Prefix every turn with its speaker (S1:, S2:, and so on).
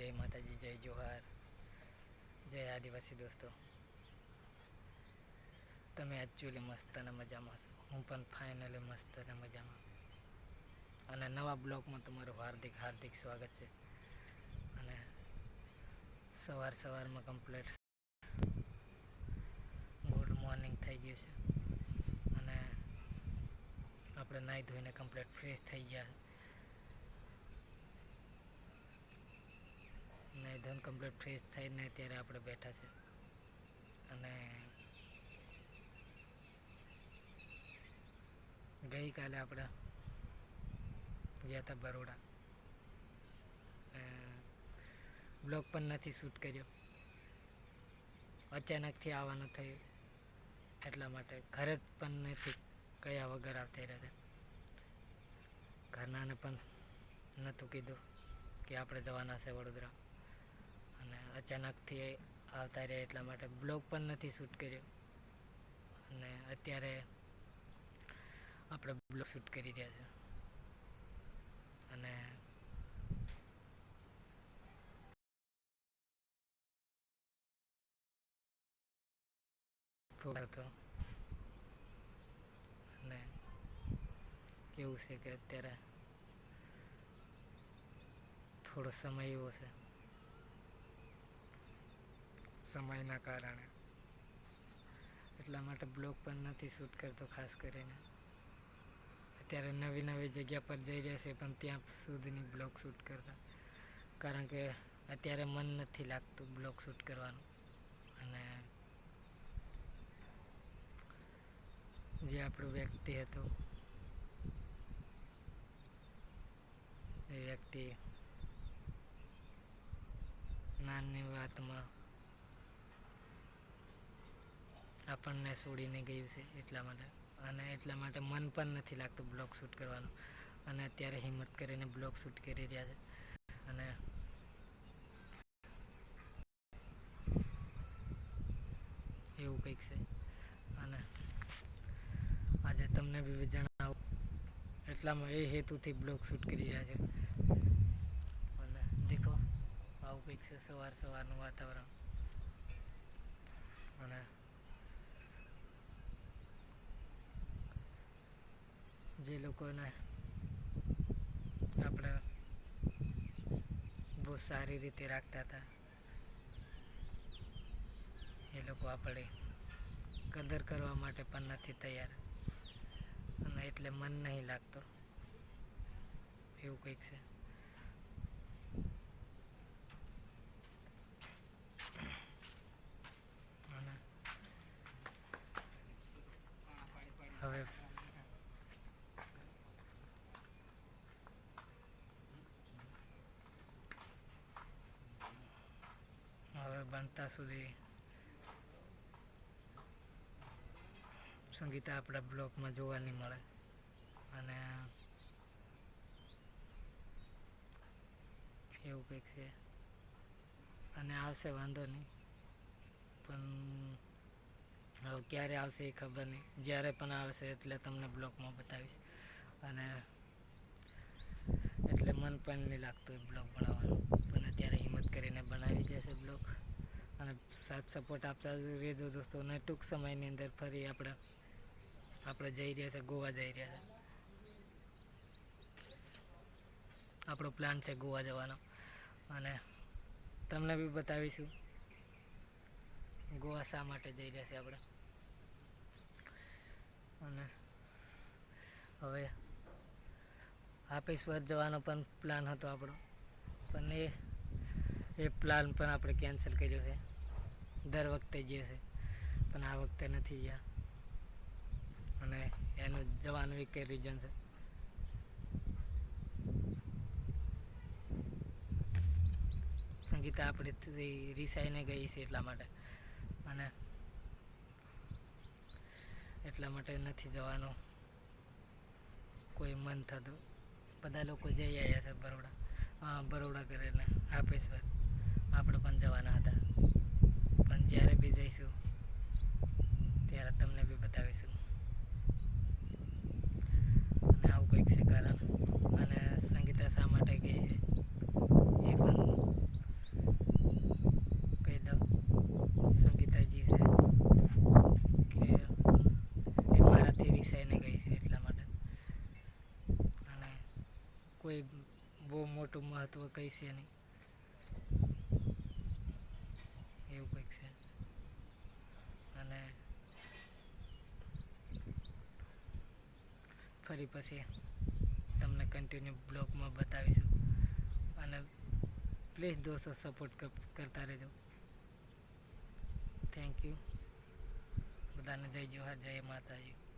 S1: જય માતાજી, જય જોહાર. જય આદિવાસી દોસ્તો. તમે એકચ્યુઅલી મસ્ત અને મજામાં છો. હું પણ ફાઇનલી મસ્ત અને મજામાં. અને નવા બ્લોગમાં તમારું હાર્દિક હાર્દિક સ્વાગત છે. અને સવાર સવારમાં કમ્પ્લીટ ગુડ મોર્નિંગ થઈ ગયું છે. અને આપણે નાહી ધોઈને કમ્પ્લીટ ફ્રેશ થઈ ગયા. ધોઈને કમ્પ્લીટ ફ્રેશ થઈને અત્યારે આપણે બેઠા છે. અને ગઈકાલે આપણે ગયા હતા બરોડા. બ્લોગ પણ નથી શૂટ કર્યો. અચાનકથી આવવાનું થયું. એટલા માટે ઘરે પણ નથી કયા વગર આવતા રહ્યા ઘરનાને પણ નહોતું કીધું કે આપણે જવાના છે વડોદરા. અને અચાનકથી આવતા રહ્યા એટલા માટે બ્લોગ પણ નથી શૂટ કર્યો. અને અત્યારે આપણે બ્લોગ શૂટ કરી રહ્યા છે. અને હતો અને કેવું છે કે અત્યારે થોડો સમય એવો છે. સમયના કારણે. એટલા માટે બ્લોગ પણ નથી શૂટ કરતો ખાસ કરીને. અત્યારે નવી નવી જગ્યા પર જઈ રહ્યા છે, પણ ત્યાં સુધીની બ્લોગ શૂટ કરતા. કારણ કે અત્યારે મન નથી લાગતું બ્લોગ શૂટ કરવાનું. અને જે આપણું વ્યક્તિ હતું, એ વ્યક્તિ નાની વાતમાં આપણને છોડીને ગયું છે એટલા માટે. અને એટલા માટે મન પણ નથી લાગતું બ્લોગ શૂટ કરવાનું. અને અત્યારે હિંમત કરીને બ્લોગ શૂટ કરી રહ્યા છે. અને એવું કંઈક છે. અને આજે તમને બી જણાવું. એટલામાં એ હેતુથી બ્લોગ શૂટ કરી રહ્યા છે. અને દેખો, આવું કંઈક છે સવાર સવારનું વાતાવરણ. અને જે લોકોને આપણે બહુ સારી રીતે રાખતા હતા, એ લોકો આપણે કદર કરવા માટે પણ નથી તૈયાર. અને એટલે મન નહીં લાગતો. એવું કંઈક છે. હવે બનતા સુધી સંગીતા આપણા બ્લોગમાં જોવા નહીં મળે. અને એવું કંઈક છે. અને આવશે, વાંધો નહીં. પણ હવે ક્યારે આવશે એ ખબર નહીં. જ્યારે પણ આવશે એટલે તમને બ્લોગમાં બતાવીશ. અને એટલે મન પણ નહીં લાગતું એ બ્લોગ બનાવવાનું પણ અત્યારે હિંમત કરીને બનાવી દેશે બ્લોગ અને સાથ સપોર્ટ આપતા રહેજો દોસ્તો. અને ટૂંક સમયની અંદર ફરી આપણે આપણે જઈ રહ્યા છે, ગોવા જઈ રહ્યા છે. આપણો પ્લાન છે ગોવા જવાનો. અને તમને બી બતાવીશું. ગોવા શા માટે જઈ રહ્યા છે આપણે? અને હવે હાપેશ્વર જવાનો પણ પ્લાન હતો આપણો. પણ એ એ પ્લાન પણ આપણે કેન્સલ કર્યો છે. દર વખતે જઈએ છે. પણ આ વખતે નથી ગયા. અને એનું જવાનું એક રીઝન છે. સંગીતા આપણે રિસાઈને ગઈ છે એટલા માટે. અને એટલા માટે નથી જવાનું. કોઈ મન થતું. બધા લોકો જઈ આવ્યા છે બરોડા. બરોડા કરીને છે. આપણે પણ જવાના હતા પણ જ્યારે બી જઈશું ત્યારે તમને બી બતાવીશું અને આવું કંઈક છે કારણ અને સંગીતા શા માટે ગઈ છે એ પણ કોઈ બહુ મોટું મહત્ત્વ કંઈ છે નહીં. એવું કંઈક છે. અને ફરી પછી તમને કન્ટિન્યુ બ્લોગમાં બતાવીશું. અને પ્લીઝ દોસ્તો સપોર્ટ કરતા રહેજો. થેન્ક યુ બધાને જય જોહાર જય માતાજી.